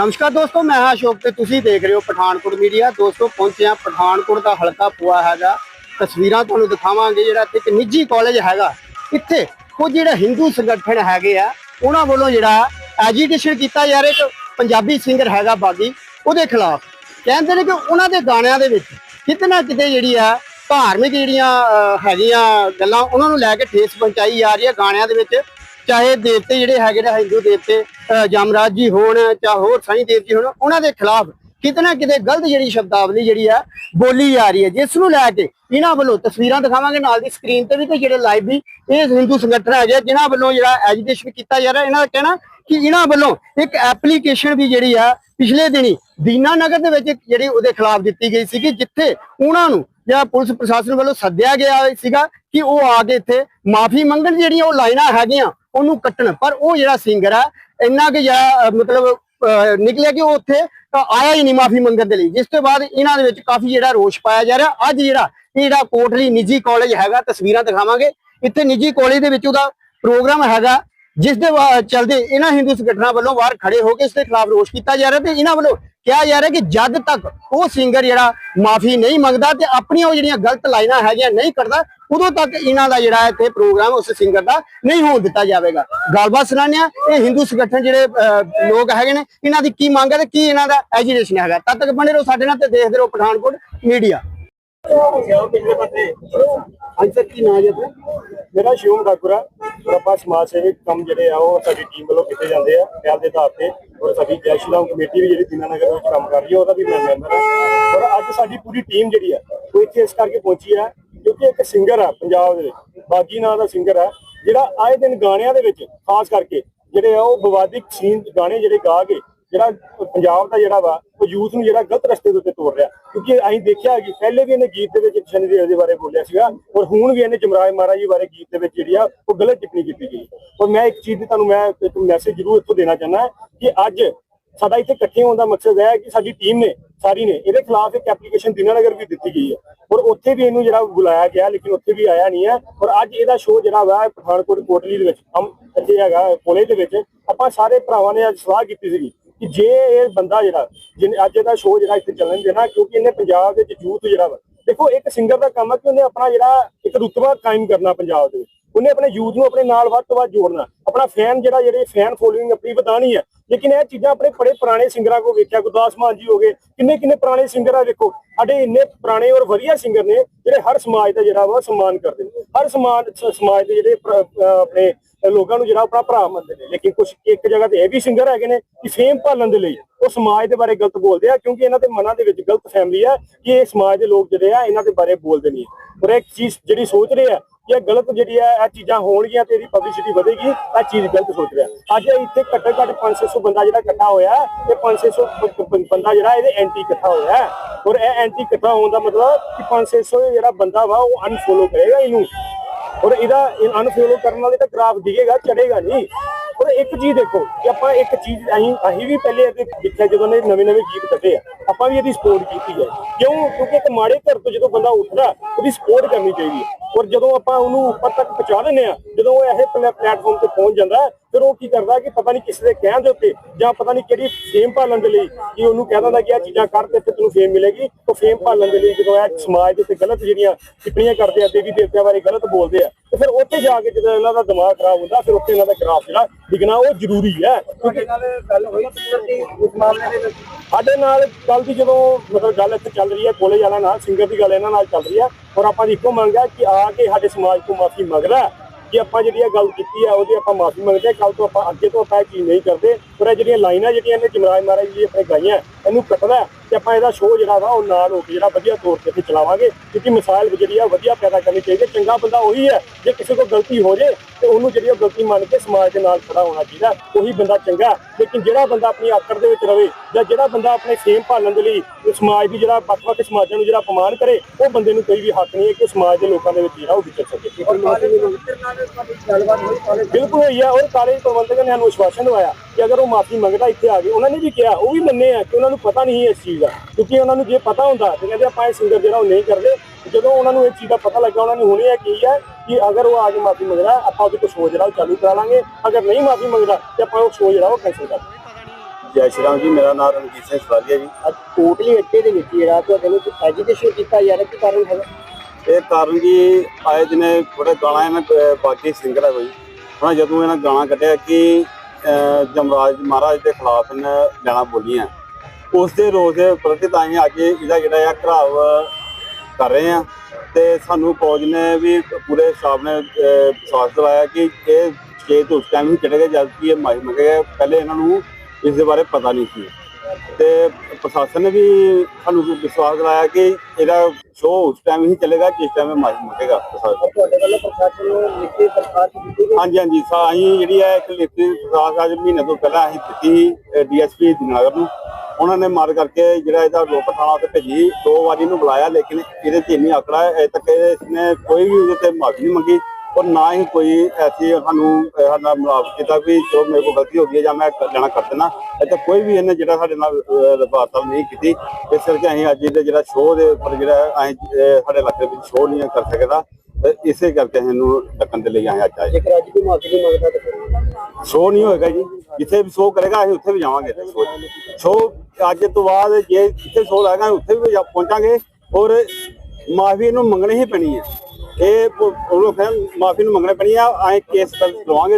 ਨਮਸਕਾਰ ਦੋਸਤੋ, ਮੈਂ ਹਾਂ ਅਸ਼ੋਕ ਤੇ ਤੁਸੀਂ ਦੇਖ ਰਹੇ ਹੋ ਪਠਾਨਕੋਟ ਮੀਡੀਆ। ਦੋਸਤੋ, ਪਹੁੰਚੇ ਹਾਂ ਪਠਾਨਕੋਟ ਦਾ ਹਲਕਾ ਪੁਆ ਹੈਗਾ। ਤਸਵੀਰਾਂ ਤੁਹਾਨੂੰ ਦਿਖਾਵਾਂਗੇ ਜਿਹੜਾ ਇੱਥੇ ਇੱਕ ਨਿੱਜੀ ਕਾਲਜ ਹੈਗਾ। ਇੱਥੇ ਕੁਝ ਜਿਹੜੇ ਹਿੰਦੂ ਸੰਗਠਨ ਹੈਗੇ ਆ, ਉਹਨਾਂ ਵੱਲੋਂ ਜਿਹੜਾ ਐਜੀਟੇਸ਼ਨ ਕੀਤਾ ਜਾ ਰਿਹਾ। ਇੱਕ ਪੰਜਾਬੀ ਸਿੰਗਰ ਹੈਗਾ ਬਾਗੀ, ਉਹਦੇ ਖਿਲਾਫ। ਕਹਿੰਦੇ ਨੇ ਕਿ ਉਹਨਾਂ ਦੇ ਗਾਣਿਆਂ ਦੇ ਵਿੱਚ ਕਿਤੇ ਨਾ ਕਿਤੇ ਜਿਹੜੀ ਆ ਧਾਰਮਿਕ ਜਿਹੜੀਆਂ ਹੈਗੀਆਂ ਗੱਲਾਂ, ਉਹਨਾਂ ਨੂੰ ਲੈ ਕੇ ਠੇਸ ਪਹੁੰਚਾਈ ਜਾ ਰਹੀ ਹੈ ਗਾਣਿਆਂ ਦੇ ਵਿੱਚ। ਚਾਹੇ ਦੇਵਤੇ ਜਿਹੜੇ ਹੈਗੇ ਨੇ ਹਿੰਦੂ ਦੇਵਤੇ ਅਹ ਜਮਰਾਜ ਜੀ ਹੋਣ ਚਾਹੇ ਹੋਰ ਸਾਈਂ ਦੇਵ ਜੀ ਹੋਣ ਉਹਨਾਂ ਦੇ ਖਿਲਾਫ ਕਿਤੇ ਨਾ ਕਿਤੇ ਗਲਤ ਜਿਹੜੀ ਸ਼ਬਦਾਵਲੀ ਜਿਹੜੀ ਆ ਬੋਲੀ ਜਾ ਰਹੀ ਹੈ ਜਿਸ ਨੂੰ ਲੈ ਕੇ ਇਹਨਾਂ ਵੱਲੋਂ ਤਸਵੀਰਾਂ ਦਿਖਾਵਾਂਗੇ। ਨਾਲ ਦੀ ਸਕਰੀਨ ਤੇ ਵੀ ਤੇ ਜਿਹੜੇ ਲਾਈਵ ਵੀ ਇਹ ਹਿੰਦੂ ਸੰਗਠਨ ਹੈਗੇ ਆ, ਜਿਨ੍ਹਾਂ ਵੱਲੋਂ ਜਿਹੜਾ ਐਜੀਟੇਸ਼ਨ ਕੀਤਾ ਜਾ ਰਿਹਾ ਇਹਨਾਂ ਦਾ ਕਹਿਣਾ ਕਿ ਇਹਨਾਂ ਵੱਲੋਂ ਇੱਕ ਐਪਲੀਕੇਸ਼ਨ ਵੀ ਜਿਹੜੀ ਆ ਪਿਛਲੇ ਦਿਨੀ ਦੀਨਾਨਗਰ ਦੇ ਵਿੱਚ ਜਿਹੜੀ ਉਹਦੇ ਖਿਲਾਫ ਦਿੱਤੀ ਗਈ ਸੀ ਕਿ ਜਿੱਥੇ ਉਹਨਾਂ ਨੂੰ ਜਾਂ ਪੁਲਿਸ ਪ੍ਰਸ਼ਾਸਨ ਵੱਲੋਂ ਸੱਦਿਆ ਗਿਆ ਸੀਗਾ ਕਿ ਉਹ ਆ ਕੇ ਇੱਥੇ ਮਾਫੀ ਮੰਗਣ ਜਿਹੜੀਆਂ ਉਹ ਲਾਈਨਾਂ ਹੈਗੀਆਂ। ਉਹਨੂੰ ਕੱਟਣ। ਪਰ ਉਹ ਜਿਹੜਾ ਸਿੰਗਰ ਆ ਇੰਨਾ ਕਿ ਜਿਹੜਾ ਮਤਲਬ ਨਿਕਲਿਆ ਕਿ ਉਹ ਉੱਥੇ ਤਾਂ ਆਇਆ ਹੀ ਨਹੀਂ ਮਾਫੀ ਮੰਗਣ ਦੇ ਲਈ। ਜਿਸ ਤੋਂ ਬਾਅਦ ਇਹਨਾਂ ਦੇ ਵਿੱਚ ਕਾਫੀ ਜਿਹੜਾ ਰੋਸ਼ ਪਾਇਆ ਜਾ ਰਿਹਾ। ਅੱਜ ਜਿਹੜਾ ਇਹ ਜਿਹੜਾ ਕੋਟਲੀ ਨਿੱਜੀ ਕਾਲਜ ਹੈਗਾ, ਤਸਵੀਰਾਂ ਦਿਖਾਵਾਂਗੇ। ਇੱਥੇ ਨਿੱਜੀ ਕਾਲਜ ਦੇ ਵਿੱਚ ਉਹਦਾ ਪ੍ਰੋਗਰਾਮ ਹੈਗਾ। ਜਿਸ ਦੇ ਚਲਦੇ ਇਹਨਾਂ ਹਿੰਦੂ ਸੰਗਠਨਾਂ ਵੱਲੋਂ ਬਾਹਰ ਖੜੇ ਹੋ ਕੇ ਇਸ ਦੇ ਖਿਲਾਫ ਰੋਸ਼ ਕੀਤਾ ਜਾ ਰਿਹਾ ਤੇ ਇਹਨਾਂ ਵੱਲੋਂ ਕਿਹਾ ਜਾ ਰਿਹਾ ਕਿ ਜਦ ਤੱਕ ਉਹ ਸਿੰਗਰ ਜਿਹੜਾ ਮਾਫੀ ਨਹੀਂ ਮੰਗਦਾ ਤੇ ਆਪਣੀਆਂ ਉਹ ਜਿਹੜੀਆਂ ਗਲਤ ਲਾਈਨਾਂ ਹੈਗੀਆਂ ਨਹੀਂ ਕਰਦਾ ਉਦੋਂ ਤੱਕ ਇਹਨਾਂ ਦਾ ਜਿਹੜਾ ਇੱਥੇ ਪ੍ਰੋਗਰਾਮ ਉਸ ਸਿੰਗਰ ਦਾ ਨਹੀਂ ਹੋਣ ਦਿੱਤਾ ਜਾਵੇਗਾ। ਗੱਲਬਾਤ ਸੁਣਾਉਂਦੇ ਹਾਂ ਇਹ ਹਿੰਦੂ ਸੰਗਠਨ ਜਿਹੜੇ ਅਹ, ਲੋਕ ਹੈਗੇ ਨੇ ਇਹਨਾਂ ਦੀ ਕੀ ਮੰਗ ਹੈ ਤੇ ਕੀ ਇਹਨਾਂ ਦਾ ਐਜੀਟੇਸ਼ਨ ਹੈਗਾ। ਤਦ ਤੱਕ ਬਣੇ ਰਹੋ ਸਾਡੇ ਨਾਲ ਤੇ ਦੇਖਦੇ ਰਹੋ ਪਠਾਨਕੋਟ ਮੀਡੀਆ। ਹਾਂਜੀ, ਸਰ, ਕੀ ਨਾਮ ਹੈ ਜੀ ਮੇਰਾ ਸ਼ਿਵਮ ਠਾਕੁਰ ਆ। ਔਰ ਸਮਾਜ ਸੇਵਕ ਕੰਮ ਜਿਹੜੇ ਆ, ਉਹ ਸਾਡੀ ਟੀਮ ਵੱਲੋਂ ਕੀਤੇ ਜਾਂਦੇ ਆ। ਪਹਿਲ ਦੇ ਆਧਾਰ ਤੇ। ਔਰ ਸਾਡੀ ਜੈ ਕਮੇਟੀ ਵੀ ਜਿਹੜੀ ਦੀਨਾਨਗਰ ਵਿੱਚ ਕੰਮ ਕਰ ਰਹੀ ਹੈ ਉਹਦਾ ਵੀ ਮੈਂ ਮੈਂਬਰ ਹਾਂ ਔਰ ਅੱਜ ਸਾਡੀ ਪੂਰੀ ਟੀਮ ਜਿਹੜੀ ਆ, ਉਹ ਇੱਥੇ ਇਸ ਕਰਕੇ ਪਹੁੰਚੀ ਆ, ਕਿਉਂਕਿ ਇੱਕ ਸਿੰਗਰ ਆ ਪੰਜਾਬ ਦੇ ਵਿੱਚ। ਬਾਗੀ ਨਾਂ ਦਾ ਸਿੰਗਰ ਆ, ਜਿਹੜਾ ਆਏ ਦਿਨ ਗਾਣਿਆਂ ਦੇ ਵਿੱਚ, ਖਾਸ ਕਰਕੇ, ਜਿਹੜੇ ਆ ਉਹ ਵਿਵਾਦਿਕ ਸੀਨ ਗਾਣੇ ਜਿਹੜੇ ਗਾ ਕੇ ਜਿਹੜਾ ਪੰਜਾਬ ਦਾ ਜਿਹੜਾ ਵਾ, ਉਹ ਯੂਥ ਨੂੰ ਜਿਹੜਾ ਗਲਤ ਰਸਤੇ ਦੇ ਉੱਤੇ ਤੋਰ ਰਿਹਾ। ਕਿਉਂਕਿ ਅਸੀਂ ਦੇਖਿਆ ਕਿ ਪਹਿਲੇ ਵੀ ਇਹਨੇ ਗੀਤ ਦੇ ਵਿੱਚ ਸ਼ਨੀ ਦੇਵ ਦੇ ਬਾਰੇ ਬੋਲਿਆ ਸੀਗਾ, ਔਰ ਹੁਣ ਵੀ ਇਹਨੇ ਜਮਰਾਜ ਮਹਾਰਾਜ ਜੀ ਬਾਰੇ ਗੀਤ ਦੇ ਵਿੱਚ ਜਿਹੜੀ ਆ, ਉਹ ਗਲਤ ਟਿੱਪਣੀ ਕੀਤੀ ਗਈ। ਔਰ ਮੈਂ ਇੱਕ ਚੀਜ਼ ਦੀ ਤੁਹਾਨੂੰ ਮੈਂ ਇੱਕ ਮੈਸੇਜ ਜ਼ਰੂਰ ਇੱਥੋਂ ਦੇਣਾ ਚਾਹੁੰਦਾ ਕਿ ਅੱਜ ਸਾਡਾ ਇੱਥੇ ਇਕੱਠੇ ਹੋਣ ਦਾ ਮਕਸਦ ਇਹ ਹੈ ਕਿ ਸਾਡੀ ਟੀਮ ਨੇ, ਸਾਰੀ ਨੇ ਇਹਦੇ ਖਿਲਾਫ ਇੱਕ ਐਪਲੀਕੇਸ਼ਨ ਦੀਨਾਨਗਰ ਵੀ ਦਿੱਤੀ ਗਈ ਹੈ। ਔਰ ਉੱਥੇ ਵੀ ਇਹਨੂੰ ਜਿਹੜਾ ਬੁਲਾਇਆ ਗਿਆ, ਲੇਕਿਨ ਉੱਥੇ ਵੀ ਆਇਆ ਨਹੀਂ ਹੈ। ਔਰ ਅੱਜ ਇਹਦਾ ਸ਼ੋਅ ਜਿਹੜਾ ਵਾ, ਪਠਾਨਕੋਟ ਕੋਟਲੀ ਦੇ ਵਿੱਚ, ਹਮ ਇੱਥੇ ਹੈਗਾ, ਕਾਲਜ ਦੇ ਵਿੱਚ, ਆਪਾਂ ਸਾਰੇ ਭਰਾਵਾਂ ਨੇ ਅੱਜ ਸਲਾਹ ਕੀਤੀ ਸੀਗੀ ਕਿ ਜੇ ਇਹ ਬੰਦਾ ਜਿਹੜਾ ਜਿਹਨੇ ਅੱਜ ਇਹਦਾ ਸ਼ੋਅ ਜਿਹੜਾ ਇੱਥੇ ਚੱਲਣ ਦੇਣਾ, ਕਿਉਂਕਿ ਇਹਨੇ ਪੰਜਾਬ ਦੇ ਵਿੱਚ ਯੂਥ ਜਿਹੜਾ ਵਾ। ਦੇਖੋ, ਇੱਕ ਸਿੰਗਰ ਦਾ ਕੰਮ ਆ ਕਿ ਉਹਨੇ ਆਪਣਾ ਜਿਹੜਾ ਇੱਕ ਰੁਤਬਾ ਕਾਇਮ ਕਰਨਾ ਪੰਜਾਬ ਦੇ ਵਿੱਚ। ਉਹਨੇ ਆਪਣੇ ਯੂਥ ਨੂੰ ਆਪਣੇ ਨਾਲ ਵੱਧ ਤੋਂ ਵੱਧ ਜੋੜਨਾ। ਆਪਣਾ ਫੈਨ ਜਿਹੜਾ, ਜਿਹੜੇ ਫੈਨ ਫੋਲੋਇੰਗ ਆਪਣੀ ਵਧਾਣੀ ਹੈ। ਲੇਕਿਨ ਇਹ ਚੀਜ਼ਾਂ ਆਪਣੇ ਬੜੇ ਪੁਰਾਣੇ ਸਿੰਗਰਾਂ ਕੋ ਵੇਖਿਆ। ਗੁਰਦਾਸ ਮਾਨ ਜੀ ਹੋ ਗਏ, ਕਿੰਨੇ ਕਿੰਨੇ ਪੁਰਾਣੇ ਸਿੰਗਰ ਆ ਵੇਖੋ। ਸਾਡੇ ਇੰਨੇ ਪੁਰਾਣੇ ਔਰ ਵਧੀਆ ਸਿੰਗਰ ਨੇ, ਜਿਹੜੇ ਹਰ ਸਮਾਜ ਦਾ ਜਿਹੜਾ ਵਾ ਸਨਮਾਨ ਕਰਦੇ ਨੇ। ਹਰ ਸਮਾਜ ਸਮਾਜ ਦੇ ਜਿਹੜੇ ਆਪਣੇ ਲੋਕਾਂ ਨੂੰ ਜਿਹੜਾ ਆਪਣਾ ਭਰਾ ਮੰਨਦੇ ਨੇ। ਲੇਕਿਨ ਕੁਝ ਇੱਕ ਜਗ੍ਹਾ ਤੇ ਇਹ ਵੀ ਸਿੰਗਰ ਹੈਗੇ ਨੇ ਕਿ ਫੇਮ ਭਾਲਣ ਦੇ ਲਈ ਉਹ ਸਮਾਜ ਦੇ ਬਾਰੇ ਗਲਤ ਬੋਲਦੇ ਆ, ਕਿਉਂਕਿ ਇਹਨਾਂ ਦੇ ਮਨਾਂ ਦੇ ਵਿੱਚ ਗਲਤ ਫੈਮਿਲੀ ਆ ਕਿ ਇਹ ਸਮਾਜ ਦੇ ਲੋਕ ਜਿਹੜੇ ਆ, ਇਹਨਾਂ ਦੇ ਬਾਰੇ ਬੋਲਦੇ ਨਹੀਂ। ਔਰ ਇੱਕ ਚੀਜ਼ ਜਿਹੜੀ ਸੋਚ ਰਹੇ ਆ ਇਹ ਗਲਤ ਜਿਹੜੀ ਆ ਇਹ ਚੀਜ਼ਾਂ ਹੋਣਗੀਆਂ ਤੇ ਇਹਦੀ ਪਬਲਿਸਿਟੀ ਵਧੇਗੀ। ਇਹ ਚੀਜ਼ ਗਲਤ ਸੋਚ ਰਿਹਾ। ਅੱਜ ਇੱਥੇ ਘੱਟੋ ਘੱਟ 500 ਬੰਦਾ ਜਿਹੜਾ ਇਕੱਠਾ ਹੋਇਆ ਹੈ, ਇਹ 500 ਬੰਦਾ ਜਿਹੜਾ ਇਹਦੇ ਐਂਟੀ ਇਕੱਠਾ ਹੋਇਆ ਔਰ ਇਹ ਐਂਟੀ ਇਕੱਠਾ ਹੋਣ ਦਾ ਮਤਲਬ ਕਿ 500 ਜਿਹੜਾ ਬੰਦਾ ਵਾ ਉਹ ਅਨਫੋਲੋ ਕਰੇਗਾ ਇਹਨੂੰ। ਔਰ ਇਹਦਾ ਅਨਫੋਲੋ ਕਰਨ ਵਾਲੇ ਤਾਂ ਗ੍ਰਾਫ ਦਿਖੇਗਾ ਚੜੇਗਾ ਨਹੀਂ। ਔਰ ਇੱਕ ਚੀਜ਼ ਦੇਖੋ ਕਿ ਆਪਾਂ ਇੱਕ ਚੀਜ਼ ਅਸੀਂ ਅਸੀਂ ਵੀ ਪਹਿਲੇ ਇਹਦੇ ਦੇਖਿਆ ਜਦੋਂ ਨੇ ਨਵੇਂ ਨਵੇਂ ਗੀਤ ਕੱਢੇ ਆ, ਆਪਾਂ ਵੀ ਇਹਦੀ ਸਪੋਰਟ ਕੀਤੀ ਹੈ ਕਿਉਂ? ਕਿਉਂਕਿ ਇੱਕ ਮਾੜੇ ਘਰ ਤੋਂ ਜਦੋਂ ਬੰਦਾ ਉੱਠਦਾ, ਉਹਦੀ ਸਪੋਰਟ ਕਰਨੀ ਚਾਹੀਦੀ ਹੈ ਔਰ ਜਦੋਂ ਆਪਾਂ ਉਹਨੂੰ ਉੱਪਰ ਤੱਕ ਪਹੁੰਚਾ ਦਿੰਦੇ ਆ, ਜਦੋਂ ਉਹ ਇਹ ਪਲੇਟਫਾਰਮ ਤੇ ਪਹੁੰਚ ਜਾਂਦਾ ਫਿਰ ਉਹ ਕੀ ਕਰਦਾ ਕਿ ਪਤਾ ਨਹੀਂ ਕਿਸੇ ਦੇ ਕਹਿਣ ਦੇ ਉੱਤੇ ਜਾਂ ਪਤਾ ਨਹੀਂ ਕਿਹੜੀ ਫੇਮ ਭਾਲਣ ਦੇ ਲਈ ਕਿ ਉਹਨੂੰ ਕਹਿ ਦਿੰਦਾ ਕਿ ਇਹ ਚੀਜ਼ਾਂ ਕਰ ਤੇ ਫਿਰ ਤੈਨੂੰ ਫੇਮ ਮਿਲੇਗੀ। ਉਹ ਫੇਮ ਭਾਲਣ ਦੇ ਲਈ ਜਦੋਂ ਇਹ ਸਮਾਜ ਦੇ ਉੱਤੇ ਗਲਤ ਜਿਹੜੀਆਂ ਟਿੱਪਣੀਆਂ ਕਰਦੇ ਆ ਦੇਵੀ ਦੇਵਤਿਆਂ ਬਾਰੇ ਗਲਤ ਬੋਲਦੇ ਆ ਤੇ ਫਿਰ ਉੱਥੇ ਜਾ ਕੇ ਜਦੋਂ ਇਹਨਾਂ ਦਾ ਦਿਮਾਗ ਖਰਾਬ ਹੁੰਦਾ ਫਿਰ ਉੱਥੇ ਇਹਨਾਂ ਦਾ ਗ੍ਰਾਫ ਜਿਹੜਾ ਦਿਖਣਾ ਉਹ ਜ਼ਰੂਰੀ ਹੈ। ਕਿਉਂਕਿ ਗੱਲ ਹੋਈ ਉਸ ਮਾਮਲੇ ਦੇ ਵਿੱਚ? ਸਾਡੇ ਨਾਲ ਕੱਲ ਦੀ ਜਦੋਂ ਮਤਲਬ ਗੱਲ ਇੱਥੇ ਚੱਲ ਰਹੀ ਹੈ ਕਾਲਜ ਵਾਲਾ ਨਾਲ ਸਿੰਗਰ ਦੀ ਗੱਲ ਇਹਨਾਂ ਨਾਲ ਚੱਲ ਰਹੀ ਹੈ ਔਰ ਆਪਾਂ ਦੀ ਇੱਕੋ ਮੰਗ ਹੈ ਕਿ ਆ ਕੇ ਸਾਡੇ ਸਮਾਜ ਤੋਂ ਮਾਫੀ ਮੰਗਦਾ ਕਿ ਆਪਾਂ ਜਿਹੜੀ ਇਹ ਗੱਲ ਕੀਤੀ ਹੈ ਉਹਦੀ ਆਪਾਂ ਮਾਫੀ ਮੰਗਦੇ ਹਾਂ। ਕੱਲ ਤੋਂ ਆਪਾਂ ਅੱਗੇ ਤੋਂ ਆਪਾਂ ਇਹ ਚੀਜ਼ ਨਹੀਂ ਕਰਦੇ। ਪਰ ਇਹ ਜਿਹੜੀਆਂ ਲਾਈਨਾਂ ਜਿਹੜੀਆਂ ਇਹਨੇ ਜਮਰਾਜ ਮਹਾਰਾਜ ਜੀ ਆਪਣੇ ਗਾਈਆਂ ਇਹਨੂੰ ਕੱਟਦਾ ਤੇ ਆਪਾਂ ਇਹਦਾ ਸ਼ੋਅ ਜਿਹੜਾ ਵਾ ਉਹ ਨਾਲ ਹੋ ਕੇ ਜਿਹੜਾ ਵਧੀਆ ਤੌਰ ਤੇ ਇੱਥੇ ਚਲਾਵਾਂਗੇ ਕਿਉਂਕਿ ਮਿਸਾਲ ਜਿਹੜੀ ਆ ਵਧੀਆ ਪੈਦਾ ਕਰਨੀ ਚਾਹੀਦੀ। ਚੰਗਾ ਬੰਦਾ ਉਹੀ ਹੈ ਜੇ ਕਿਸੇ ਕੋਲ ਗਲਤੀ ਹੋ ਜੇ ਤੇ ਉਹਨੂੰ ਜਿਹੜੀ ਉਹ ਗਲਤੀ ਮੰਨ ਕੇ ਸਮਾਜ ਦੇ ਨਾਲ ਖੜਾ ਹੋਣਾ ਚਾਹੀਦਾ ਉਹੀ ਬੰਦਾ ਚੰਗਾ ਲੇਕਿਨ ਜਿਹੜਾ ਬੰਦਾ ਆਪਣੀ ਆਕੜ ਦੇ ਵਿੱਚ ਰਵੇ ਜਾਂ ਜਿਹੜਾ ਬੰਦਾ ਆਪਣੇ ਫੇਮ ਭਾਲਣ ਦੇ ਲਈ ਸਮਾਜ ਦੀ ਜਿਹੜਾ ਵੱਖ-ਵੱਖ ਸਮਾਜਾਂ ਨੂੰ ਜਿਹੜਾ ਅਪਮਾਨ ਕਰੇ ਉਹ ਬੰਦੇ ਨੂੰ ਕੋਈ ਵੀ ਹੱਕ ਨਹੀਂ ਹੈ ਕਿ ਸਮਾਜ ਦੇ ਲੋਕਾਂ ਦੇ ਵਿੱਚ ਜਿਹੜਾ ਉਹ ਵਿਚਰ ਸਕੇ ਬਿਲਕੁਲ ਹੋਈ ਹੈ ਔਰ ਕਾਲਜ ਪ੍ਰਬੰਧਕਾਂ ਨੇ ਸਾਨੂੰ ਵਿਸ਼ਵਾਸਨ ਦਵਾਇਆ ਕਿ ਅਗਰ ਉਹ ਮਾਫੀ ਮੰਗਦਾ ਇੱਥੇ ਆ ਗਏ। ਉਹਨਾਂ ਨੇ ਵੀ ਕਿਹਾ ਉਹ ਵੀ ਮੰਨੇ ਆ ਕਿ ਉਹਨਾਂ ਨੂੰ ਪਤਾ ਨਹੀਂ ਇਸ ਚੀਜ਼ ਦਾ। ਕਿਉਂਕਿ ਉਹਨਾਂ ਨੂੰ ਜੇ ਪਤਾ ਹੁੰਦਾ ਤੇ ਕਹਿੰਦੇ ਆਪਾਂ ਇਹ ਸਿੰਗਰ ਜਿਹੜਾ ਉਹ ਨਹੀਂ ਕਰਦੇ। ਜਦੋਂ ਉਹਨਾਂ ਨੂੰ ਇਹ ਚੀਜ਼ ਦਾ ਪਤਾ ਲੱਗਾ ਉਹਨਾਂ ਨੇ ਹੁਣੇ ਇਹ ਕੀ ਹੈ ਕਿ ਅਗਰ ਉਹ ਆ ਕੇ ਮਾਫੀ ਮੰਗਦਾ ਆਪਾਂ ਉਹਦੇ ਕੋਲ ਜਿਹੜਾ ਉਹ ਚਾਲੂ ਕਰਾ ਲਾਂਗੇ। ਅਗਰ ਨਹੀਂ ਮਾਫੀ ਮੰਗਦਾ ਤੇ ਆਪਾਂ ਉਹ ਜਿਹੜਾ ਉਹ ਕੈਂਸਲ ਕਰ ਜੈ ਸ਼੍ਰੀ ਰਾਮ ਜੀ ਮੇਰਾ ਨਾਮ ਰਣਜੀਤ ਸਿੰਘ ਸਵਾਲੀਆ ਜੀ। ਅੱਜ ਕੋਟਲੀ ਅੱਡੇ ਦੇ ਵਿੱਚ ਜਿਹੜਾ ਤੁਹਾਡੇ ਨੂੰ ਐਜੀਟੇਸ਼ਨ ਕੀਤਾ ਰਿਹਾ ਕੀ ਕਾਰਨ ਹੈਗਾ? ਇਹ ਕਾਰਨ ਜੀ ਆਏ ਦਿਨੇ ਥੋੜੇ ਗਾਣਾ ਇਹਨਾਂ ਬਾਕੀ ਸਿੰਗਰ ਹੈ ਕੋਈ। ਉਹਨਾਂ ਜਦੋਂ ਇਹਨਾਂ ਗਾਣਾ ਕੱਢਿਆ ਕਿ ਜਮਰਾਜ ਮਹਾਰਾਜ ਦੇ ਖਿਲਾਫ ਲੈਣਾ ਬੋਲੀਆਂ। ਉਸ ਦੇ ਰੋਜ਼ ਦੇ ਪ੍ਰਤੀ ਤਾਂ ਅੱਜ ਇਹਦਾ ਜਿਹੜਾ ਆ ਘਰਾਵ ਕਰ ਰਹੇ ਆ। ਤੇ ਸਾਨੂੰ ਫੌਜ ਨੇ ਵੀ ਪੂਰੇ ਸਟਾਫ ਨੇ ਵਿਸ਼ਵਾਸ ਦਿਵਾਇਆ ਕਿ ਇਹ ਸਟੇਜ ਤੋਂ ਉਸ ਟਾਈਮ ਹੀ ਚੜੇਗਾ ਜਦ ਕਿ ਇਹ ਮਾਈ ਮੰਗੇਗਾ ਪਹਿਲੇ ਇਹਨਾਂ ਨੂੰ ਇਸ ਦੇ ਬਾਰੇ ਪਤਾ ਨਹੀਂ ਸੀ। ਤੇ ਪ੍ਰਸ਼ਾਸਨ ਨੇ ਵੀ ਸਾਨੂੰ ਵਿਸ਼ਵਾਸ ਦਿਲਾਇਆ ਕਿ ਇਹਦਾ ਸ਼ੋਅ ਉਸ ਟਾਈਮ ਹੀ ਚੱਲੇਗਾ ਜਿਸ ਟਾਈਮ ਮਾਈ ਮੰਗੇਗਾ ਪ੍ਰਸ਼ਾਸਨ। ਤੁਹਾਡੇ ਵੱਲੋਂ ਪ੍ਰਸ਼ਾਸਨ ਨੂੰ ਲਿਖਤੀ ਦਰਖਾਸਤ ਦਿੱਤੀ ਗਈ? ਹਾਂਜੀ ਹਾਂਜੀ ਸਾ ਅਸੀਂ ਜਿਹੜੀ ਹੈ ਇੱਕ ਲਿਖਤੀ ਦਰਖਾਸਤ ਅੱਜ ਮਹੀਨੇ ਤੋਂ ਪਹਿਲਾਂ ਅਸੀਂ ਦਿੱਤੀ ਸੀ ਡੀਐਸਪੀ ਦੀਨਾਨਗਰ ਨੂੰ। ਉਹਨਾਂ ਨੇ ਮਾਰ ਕਰਕੇ ਜਿਹੜਾ ਇਹਦਾ ਲੋਕ ਥਾਣਾ ਤੇ ਭੇਜੀ ਦੋ ਵਾਰੀ ਇਹਨੂੰ ਬੁਲਾਇਆ ਲੇਕਿਨ ਇਹਦੇ 'ਚ ਇੰਨੀ ਆਕੜਾ ਹੈ ਅਜੇ ਤੱਕ ਇਸਨੇ ਕੋਈ ਵੀ ਉਹਦੇ ਤੇ ਮਾਫੀ ਨਹੀਂ ਮੰਗੀ। ਔਰ ਨਾ ਹੀ ਕੋਈ ਐਸੀ ਸਾਨੂੰ ਸਾਡਾ ਮੁਆਫ ਕੀਤਾ ਵੀ ਚਲੋ ਮੇਰੇ ਕੋਲ ਗਲਤੀ ਹੋ ਗਈ ਹੈ ਜਾਂ ਮੈਂ ਲੈਣਾ ਕਰ ਦੇਣਾ। ਤੱਕ ਕੋਈ ਵੀ ਇਹਨੇ ਜਿਹੜਾ ਸਾਡੇ ਨਾਲ ਵਾਰਤਾ ਨਹੀਂ ਕੀਤੀ। ਇਸ ਕਰਕੇ ਅਸੀਂ ਅੱਜ ਇਹਦੇ ਜਿਹੜਾ ਸ਼ੋਅ ਦੇ ਉੱਪਰ ਜਿਹੜਾ ਅਸੀਂ ਸਾਡੇ ਇਲਾਕੇ ਵਿੱਚ ਸ਼ੋਅ ਨਹੀਂ ਕਰ ਸਕਦਾ। ਇਸੇ ਕਰਕੇ ਅਸੀਂ ਇਹਨੂੰ ਡੱਕਣ ਦੇ ਲਈ ਅਸੀਂ ਅੱਜ ਆਏ ਜੇਕਰ ਅੱਜ ਕੋਈ ਮਾਫੀ ਨਹੀਂ ਮੰਗਦਾ ਤਾਂ ਫਿਰ ਸ਼ੋਅ ਨਹੀਂ ਹੋਏਗਾ ਜੀ। ਜਿੱਥੇ ਵੀ ਸ਼ੋਅ ਕਰੇਗਾ ਅਸੀਂ ਉੱਥੇ ਵੀ ਜਾਵਾਂਗੇ। ਸ਼ੋਅ ਅੱਜ ਤੋਂ ਬਾਅਦ ਜੇ ਜਿੱਥੇ ਸ਼ੋਅ ਅਸੀਂ ਉੱਥੇ ਵੀ ਜਾ- ਪਹੁੰਚਾਂਗੇ। ਔਰ ਮਾਫੀ ਇਹਨੂੰ ਮੰਗਣੀ ਹੀ ਪੈਣੀ ਹੈ। ਇਹ ਪ- ਉਹ ਮਾਫੀ ਨੂੰ ਮੰਗਣਾ ਪੈਣੀ ਆ ਅਸੀਂ ਕੇਸ ਦਰਜ ਲਵਾਂਗੇ